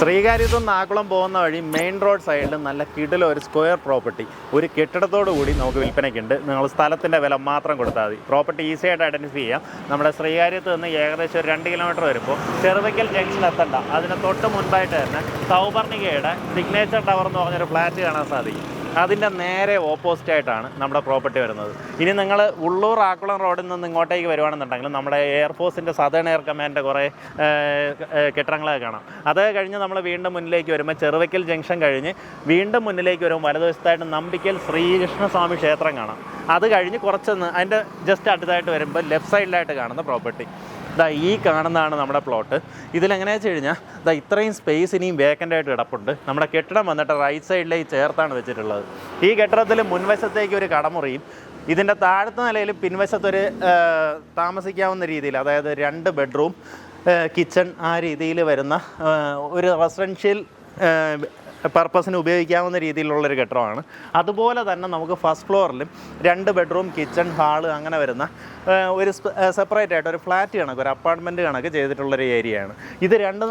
ശ്രീകാര്യത്തു നിന്ന് പോകുന്ന വഴി മെയിൻ റോഡ് സൈഡിൽ നല്ല കിടില ഒരു സ്ക്വയർ പ്രോപ്പർട്ടി. ഒരു കെട്ടിടത്തോടു കൂടി നമുക്ക് വിൽപ്പനയ്ക്കുണ്ട്. നിങ്ങൾ സ്ഥലത്തിന്റെ വില മാത്രം കൊടുത്താൽ മതി. പ്രോപ്പർട്ടി ഈസി ആയിട്ട് ഐഡന്റിഫൈ ചെയ്യാം. നമ്മുടെ ശ്രീകാര്യത്ത് നിന്ന് ഏകദേശം ഒരു രണ്ട് കിലോമീറ്റർ വരുമ്പോൾ ചെറുവയ്ക്കൽ ജംഗ്ഷൻ എത്തണ്ട. അതിന് തൊട്ട് മുൻപായിട്ട് തന്നെ സൗവർണികയുടെ സിഗ്നേച്ചർ ടവർ എന്ന് പറഞ്ഞൊരു ഫ്ലാറ്റ് കാണാൻ സാധിക്കും. അതിന്റെ നേരെ ഓപ്പോസിറ്റ് ആയിട്ടാണ് നമ്മുടെ പ്രോപ്പർട്ടി വരുന്നത്. ഇനി നിങ്ങൾ ഉള്ളൂർ ആക്കുളം റോഡിൽ നിന്ന് ഇങ്ങോട്ടേക്ക് വരുവാണെന്നുണ്ടെങ്കിൽ നമ്മുടെ എയർഫോഴ്സിന്റെ സദേൺ എയർ കമാൻഡിന്റെ കുറേ കെട്ടിടങ്ങളൊക്കെ കാണാം. അത് കഴിഞ്ഞ് നമ്മൾ വീണ്ടും മുന്നിലേക്ക് വരുമ്പോൾ ചെറുവയ്ക്കൽ ജംഗ്ഷൻ കഴിഞ്ഞ് വീണ്ടും മുന്നിലേക്ക് വരുമ്പോൾ വലതുവശത്തായിട്ട് നമ്പിക്കൽ ശ്രീകൃഷ്ണസ്വാമി ക്ഷേത്രം കാണാം. അത് കഴിഞ്ഞ് കുറച്ചൊന്ന് അതിന്റെ ജസ്റ്റ് അടുത്തായിട്ട് വരുമ്പോൾ ലെഫ്റ്റ് സൈഡിലായിട്ട് കാണുന്ന പ്രോപ്പർട്ടി ദാ ഈ കാണുന്നതാണ് നമ്മുടെ പ്ലോട്ട് ഇതിലെങ്ങനെയാ വെച്ച് കഴിഞ്ഞാൽ ദാ ഇത്രയും സ്പേസ് ഇനിയും വേക്കന്റ് ആയിട്ട് കിടപ്പുണ്ട്. നമ്മുടെ കെട്ടിടം വന്നിട്ട് റൈറ്റ് സൈഡിലേ ചേർത്താണ് വെച്ചിട്ടുള്ളത്. ഈ കെട്ടിടത്തിൽ മുൻവശത്തേക്ക് ഒരു കടമുറിയും ഇതിന്റെ താഴത്തെ നിലയിൽ പിൻവശത്തൊരു താമസിക്കാവുന്ന രീതിയിൽ അതായത് രണ്ട് ബെഡ്റൂം കിച്ചൺ ആ രീതിയിൽ വരുന്ന ഒരു റെസിഡൻഷ്യൽ പർപ്പസിന് ഉപയോഗിക്കാവുന്ന രീതിയിലുള്ളൊരു കെട്ടിടമാണ്. അതുപോലെ തന്നെ നമുക്ക് ഫസ്റ്റ് ഫ്ലോറിലും രണ്ട് ബെഡ്റൂം കിച്ചൺ ഹാൾ അങ്ങനെ വരുന്ന ഒരു സെപ്പറേറ്റ് ആയിട്ട് ഒരു ഫ്ലാറ്റ് കണക്ക് ഒരു അപ്പാർട്ട്മെന്റ് കണക്ക് ചെയ്തിട്ടുള്ളൊരു ഏരിയയാണ് ഇത് രണ്ട്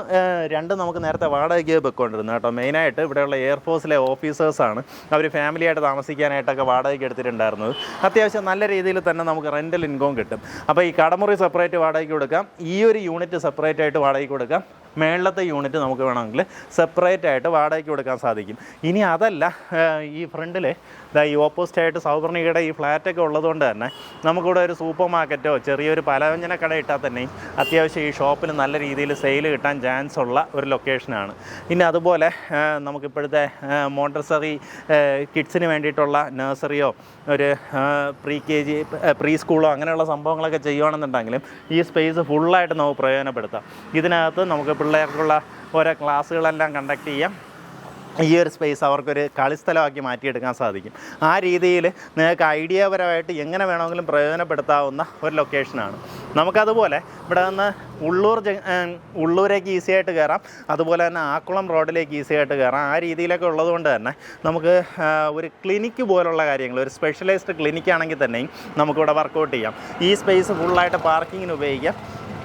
രണ്ട് നമുക്ക് നേരത്തെ വാടകയ്ക്ക് വെക്കൊണ്ടിരുന്നു കേട്ടോ. മെയിനായിട്ട് ഇവിടെയുള്ള എയർഫോഴ്സിലെ ഓഫീസേഴ്സാണ് അവർ ഫാമിലിയായിട്ട് താമസിക്കാനായിട്ടൊക്കെ വാടകയ്ക്ക് എടുത്തിട്ടുണ്ടായിരുന്നത്. അത്യാവശ്യം നല്ല രീതിയിൽ തന്നെ നമുക്ക് റെന്റൽ ഇൻകം കിട്ടും. അപ്പോൾ ഈ കടമുറി സെപ്പറേറ്റ് വാടകയ്ക്ക് കൊടുക്കാം. ഈ ഒരു യൂണിറ്റ് സെപ്പറേറ്റ് ആയിട്ട് വാടകയ്ക്ക് കൊടുക്കാം. മേളിലത്തെ യൂണിറ്റ് നമുക്ക് വേണമെങ്കിൽ സെപ്പറേറ്റ് ആയിട്ട് വാടകയ്ക്ക് കൊടുക്കാൻ സാധിക്കും. ഇനി അതല്ല ഈ ഫ്രണ്ടിൽ ഈ ഓപ്പോസിറ്റ് ആയിട്ട് സൗവർണികയുടെ ഈ ഫ്ലാറ്റൊക്കെ ഉള്ളതുകൊണ്ട് തന്നെ നമുക്കിവിടെ ഒരു സൂപ്പർ മാർക്കറ്റോ ചെറിയൊരു പലവ്യഞ്ജന കട ഇട്ടാൽ തന്നെയും അത്യാവശ്യം ഈ ഷോപ്പിൽ നല്ല രീതിയിൽ സെയിൽ കിട്ടാൻ ചാൻസ് ഉള്ള ഒരു ലൊക്കേഷനാണ് ഇനി അതുപോലെ നമുക്കിപ്പോഴത്തെ മോണ്ടസറി കിഡ്സിന് വേണ്ടിയിട്ടുള്ള നഴ്സറിയോ ഒരു പ്രീ കെ ജി പ്രീ സ്കൂളോ അങ്ങനെയുള്ള സംഭവങ്ങളൊക്കെ ചെയ്യുകയാണെന്നുണ്ടെങ്കിലും ഈ സ്പേസ് ഫുള്ളായിട്ട് നമുക്ക് പ്രയോജനപ്പെടുത്താം. ഇതിനകത്ത് നമുക്ക് പിള്ളേർക്കുള്ള ഓരോ ക്ലാസ്സുകളെല്ലാം കണ്ടക്ട് ചെയ്യാം. ഈ ഒരു സ്പേസ് അവർക്കൊരു കളിസ്ഥലമാക്കി മാറ്റിയെടുക്കാൻ സാധിക്കും. ആ രീതിയിൽ നിങ്ങൾക്ക് ഐഡിയാപരമായിട്ട് എങ്ങനെ വേണമെങ്കിലും പ്രയോജനപ്പെടുത്താവുന്ന ഒരു ലൊക്കേഷനാണ് നമുക്കതുപോലെ ഇവിടെ നിന്ന് ഉള്ളൂർ ഉള്ളൂരേക്ക് ഈസി ആയിട്ട് കയറാം അതുപോലെ തന്നെ ആക്കുളം റോഡിലേക്ക് ഈസി ആയിട്ട് കയറാം ആ രീതിയിലൊക്കെ ഉള്ളതുകൊണ്ട് തന്നെ നമുക്ക് ഒരു ക്ലിനിക്ക് പോലുള്ള കാര്യങ്ങൾ ഒരു സ്പെഷ്യലൈസ്ഡ് ക്ലിനിക്കാണെങ്കിൽ തന്നെയും നമുക്കിവിടെ വർക്കൗട്ട് ചെയ്യാം. ഈ സ്പേസ് ഫുള്ളായിട്ട് പാർക്കിങ്ങിന് ഉപയോഗിക്കാം.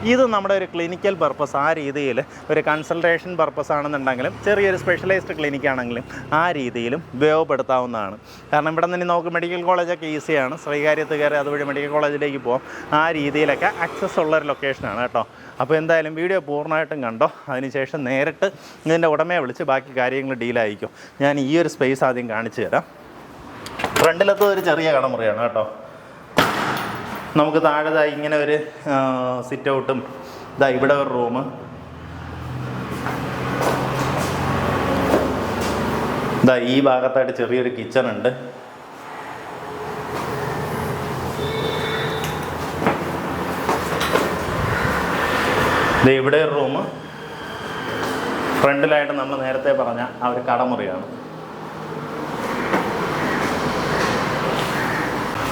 ഇത് നമ്മുടെ ഒരു ക്ലിനിക്കൽ പർപ്പസ് ആ രീതിയിൽ ഒരു കൺസൾട്ടേഷൻ പർപ്പസ് ആണെന്നുണ്ടെങ്കിലും ചെറിയൊരു സ്പെഷ്യലൈസ്ഡ് ക്ലിനിക്ക് ആണെങ്കിലും ആ രീതിയിലും ഉപയോഗപ്പെടുത്താവുന്നതാണ്. കാരണം ഇവിടെ നിന്ന് നോക്ക് മെഡിക്കൽ കോളേജൊക്കെ ഈസിയാണ് ശ്രീകാര്യത്ത് കയറി അതുവഴി മെഡിക്കൽ കോളേജിലേക്ക് പോകാം ആ രീതിയിലൊക്കെ ആക്സസ് ഉള്ള ഒരു ലൊക്കേഷനാണ് കേട്ടോ. അപ്പോൾ എന്തായാലും വീഡിയോ പൂർണമായിട്ടും കണ്ടോ? അതിനുശേഷം നേരിട്ട് ഇതിന്റെ ഉടമയെ വിളിച്ച് ബാക്കി കാര്യങ്ങൾ ഡീലായിരിക്കും ഞാൻ ഈ ഒരു സ്പേസ് ആദ്യം കാണിച്ചു തരാം. ഫ്രണ്ടിലത്തെ ഒരു ചെറിയ കടമുറിയാണ് കേട്ടോ. നമുക്ക് താഴെ ഇങ്ങനെ ഒരു സിറ്റ് ഔട്ടും ഇതാ ഇവിടെ ഒരു റൂം ഇതാ ഈ ഭാഗത്തായിട്ട് ചെറിയൊരു കിച്ചൺ ഉണ്ട്. ഇവിടെ ഒരു റൂം ഫ്രണ്ടിലായിട്ട് നമ്മൾ നേരത്തെ പറഞ്ഞ ആ ഒരു കടമുറിയാണ്.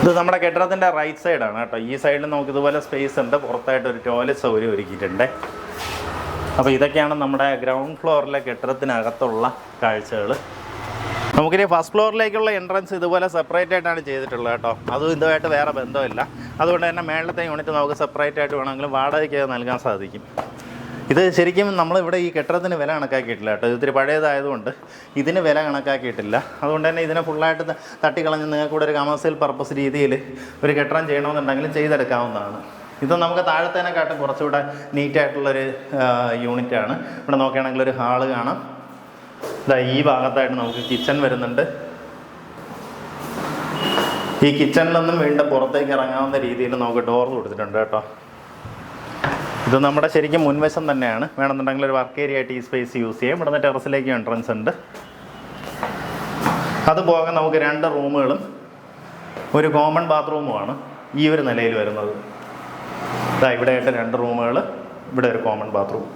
ഇത് നമ്മുടെ കെട്ടിടത്തിന്റെ റൈറ്റ് സൈഡാണ് കേട്ടോ. ഈ സൈഡിൽ നമുക്ക് ഇതുപോലെ സ്പേസ് ഉണ്ട്. പുറത്തായിട്ട് ഒരു ടോയ്ലറ്റ് സൗകര്യം ഒരുക്കിയിട്ടുണ്ട്. അപ്പോൾ ഇതൊക്കെയാണ് നമ്മുടെ ഗ്രൗണ്ട് ഫ്ലോറിലെ കെട്ടിടത്തിനകത്തുള്ള കാഴ്ചകൾ നമുക്കിനി ഫസ്റ്റ് ഫ്ലോറിലേക്കുള്ള എൻട്രൻസ് ഇതുപോലെ സെപ്പറേറ്റ് ആയിട്ടാണ് ചെയ്തിട്ടുള്ളത് കേട്ടോ. അതും ഇതുമായിട്ട് വേറെ ബന്ധമില്ല. അതുകൊണ്ട് തന്നെ മേളത്തെ യൂണിറ്റ് നമുക്ക് സെപ്പറേറ്റ് ആയിട്ട് വേണമെങ്കിലും വാടകയ്ക്ക് നൽകാൻ സാധിക്കും. ഇത് ശരിക്കും നമ്മളിവിടെ ഈ കെട്ടിടത്തിന് വില കണക്കാക്കിയിട്ടില്ല കേട്ടോ. ഇത് ഇത്തിരി പഴയതായതുകൊണ്ട് ഇതിന് വില കണക്കാക്കിയിട്ടില്ല. അതുകൊണ്ട് തന്നെ ഇതിനെ ഫുള്ളായിട്ട് തട്ടിക്കളഞ്ഞ് നിങ്ങൾക്ക് ഇവിടെ ഒരു കമേഴ്സ്യൽ പർപ്പസ് രീതിയിൽ ഒരു കെട്ടിടം ചെയ്യണമെന്നുണ്ടെങ്കിൽ ചെയ്തെടുക്കാവുന്നതാണ്. ഇത് നമുക്ക് താഴത്തേനെക്കാട്ടും കുറച്ചുകൂടെ നീറ്റായിട്ടുള്ളൊരു യൂണിറ്റാണ് ഇവിടെ നോക്കുകയാണെങ്കിൽ ഒരു ഹാൾ കാണാം. ഇതാ ഈ ഭാഗത്തായിട്ട് നമുക്ക് കിച്ചൺ വരുന്നുണ്ട്. ഈ കിച്ചണിലൊന്നും വീണ്ടും പുറത്തേക്ക് ഇറങ്ങാവുന്ന രീതിയിൽ നമുക്ക് ഡോർ കൊടുത്തിട്ടുണ്ട് കേട്ടോ. ഇത് നമ്മുടെ ശരിക്കും മുൻവശം തന്നെയാണ്. വേണമെന്നുണ്ടെങ്കിൽ ഒരു വർക്ക് ഏരിയ ആയിട്ട് ഈ സ്പേസ് യൂസ് ചെയ്യാം. ഇവിടുന്ന് ടെറസിലേക്ക് എൻട്രൻസ് ഉണ്ട്. അതുപോകെ നമുക്ക് രണ്ട് റൂമുകളും ഒരു കോമൺ ബാത്റൂമുമാണ് ഈ ഒരു നിലയിൽ വരുന്നത്. ഇതാ ഇവിടെയായിട്ട് രണ്ട് റൂമുകൾ ഇവിടെ ഒരു കോമൺ ബാത്റൂം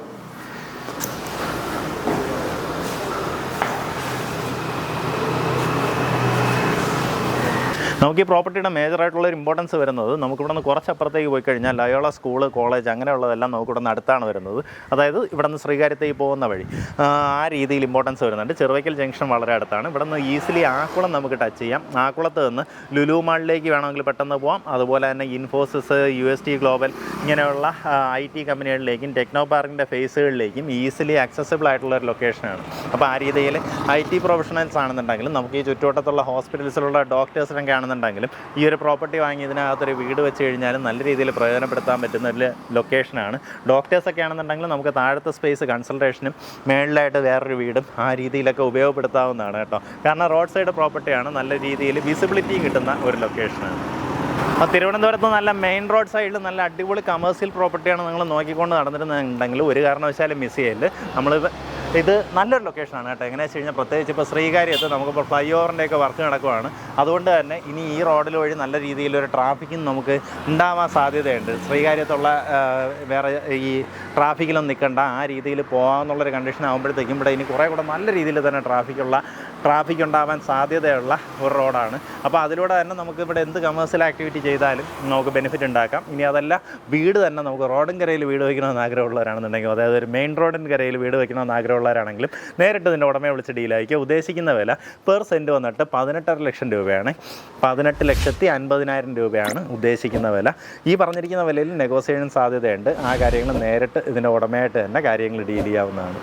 നമുക്ക് ഈ പ്രോപ്പർട്ടിയുടെ മേജർ ആയിട്ടുള്ള ഒരു ഇമ്പോർട്ടൻസ് വരുന്നത് നമുക്കിവിടെ നിന്ന് കുറച്ച് അപ്പുറത്തേക്ക് പോയി കഴിഞ്ഞാൽ ലയോള സ്കൂൾ കോളേജ് അങ്ങനെയുള്ളതെല്ലാം നമുക്കിവിടെ നിന്ന് അടുത്താണ് വരുന്നത്. അതായത് ഇവിടെ നിന്ന് ശ്രീകാര്യത്തേക്ക് പോകുന്ന വഴി. ആ, രീതിയിൽ ഇമ്പോർട്ടൻസ് വരുന്നുണ്ട്. ചെറുവയ്ക്കൽ ജംഗ്ഷൻ വളരെ അടുത്താണ്. ഇവിടെ നിന്ന് ഈസിലി ആക്കുളം നമുക്ക് ടച്ച് ചെയ്യാം. ആക്കുളത്ത് നിന്ന് ലുലു മാളിലേക്ക് വേണമെങ്കിൽ പെട്ടെന്ന് പോകാം അതുപോലെ തന്നെ Infosys U S T Global ഇങ്ങനെയുള്ള ഐ ടി കമ്പനികളിലേക്കും ടെക്നോ പാർക്കിന്റെ ഫേസുകളിലേക്കും ഈസിലി ആക്സസിബിൾ ആയിട്ടുള്ള ഒരു ലൊക്കേഷനാണ് അപ്പോൾ ആ രീതിയിൽ ഐ ടി പ്രൊഫഷണൽസ് ആണെന്നുണ്ടെങ്കിലും നമുക്ക് ഈ ചുറ്റുവട്ടത്തുള്ള ഹോസ്പിറ്റൽസിലുള്ള ഡോക്ടേഴ്സിനൊക്കെ ആണെന്നുണ്ടെങ്കിലും ഈ ഒരു പ്രോപ്പർട്ടി വാങ്ങി ഇതിനകത്തൊരു വീട് വെച്ച് കഴിഞ്ഞാലും നല്ല രീതിയിൽ പ്രയോജനപ്പെടുത്താൻ പറ്റുന്ന ഒരു ലൊക്കേഷനാണ്. ഡോക്ടേഴ്സൊക്കെ ആണെന്നുണ്ടെങ്കിൽ നമുക്ക് താഴത്തെ സ്പേസ് കൺസൾട്ടേഷനും മേളിലായിട്ട് വേറൊരു വീടും ആ രീതിയിലൊക്കെ ഉപയോഗപ്പെടുത്താവുന്നതാണ് കേട്ടോ. കാരണം റോഡ് സൈഡ് പ്രോപ്പർട്ടിയാണ് നല്ല രീതിയിൽ വിസിബിലിറ്റി കിട്ടുന്ന ഒരു ലൊക്കേഷനാണ് അപ്പോൾ തിരുവനന്തപുരത്ത് നല്ല മെയിൻ റോഡ് സൈഡിൽ നല്ല അടിപൊളി കമേഴ്സ്യൽ പ്രോപ്പർട്ടിയാണ് നിങ്ങൾ നോക്കിക്കൊണ്ട് നടന്നിരുന്നുണ്ടെങ്കിൽ ഒരു കാരണവശാലും മിസ് ചെയ്യൽ നമ്മൾ ഇത് നല്ലൊരു ലൊക്കേഷനാണ് കേട്ടോ. എങ്ങനെ വെച്ച് കഴിഞ്ഞാൽ പ്രത്യേകിച്ച് ഇപ്പോൾ ശ്രീകാര്യത്ത് നമുക്കിപ്പോൾ ഫ്ലൈ ഓവറിന്റെയൊക്കെ വർക്ക് നടക്കുവാണ്. അതുകൊണ്ട് തന്നെ ഇനി ഈ റോഡിൽ വഴി നല്ല രീതിയിലൊരു ട്രാഫിക്കും നമുക്ക് ഉണ്ടാവാൻ സാധ്യതയുണ്ട്. ശ്രീകാര്യത്തുള്ള വേറെ ഈ ട്രാഫിക്കിലൊന്നും നിൽക്കണ്ട ആ രീതിയിൽ പോകാമെന്നുള്ളൊരു കണ്ടീഷൻ ആകുമ്പോഴത്തേക്കും ഇവിടെ ഇനി കുറേ കൂടെ നല്ല രീതിയിൽ തന്നെ ട്രാഫിക്കുള്ള ട്രാഫിക് ഉണ്ടാവാൻ സാധ്യതയുള്ള ഒരു റോഡാണ് അപ്പോൾ അതിലൂടെ തന്നെ നമുക്ക് ഇവിടെ എന്ത് കമേഴ്സ്യൽ ആക്ടിവിറ്റി ചെയ്താലും നമുക്ക് ബെനിഫിറ്റ് ഉണ്ടാക്കാം. ഇനി അതല്ല വീട് തന്നെ നമുക്ക് റോഡിൻ കരയിൽ വീട് വയ്ക്കണമെന്ന് ആഗ്രഹമുള്ളവരാണെന്നുണ്ടെങ്കിൽ അതായത് ഒരു മെയിൻ റോഡിൻ കരയിൽ വീട് വയ്ക്കണമെന്ന് ആഗ്രഹമുള്ളവരാണെങ്കിലും നേരിട്ട് ഇതിന്റെ ഉടമയെ വിളിച്ച് ഡീലായിരിക്കുക ഉദ്ദേശിക്കുന്ന വില പെർ സെന്റ് വന്നിട്ട് പതിനെട്ടര ലക്ഷം രൂപയാണ്. പതിനെട്ട് ലക്ഷത്തി അൻപതിനായിരം രൂപയാണ് ഉദ്ദേശിക്കുന്ന വില. ഈ പറഞ്ഞിരിക്കുന്ന വിലയിൽ നെഗോസിയേഷൻ സാധ്യതയുണ്ട്. ആ കാര്യങ്ങൾ നേരിട്ട് ഇതിന്റെ ഉടമയായിട്ട് തന്നെ കാര്യങ്ങൾ ഡീൽ ചെയ്യാവുന്നതാണ്.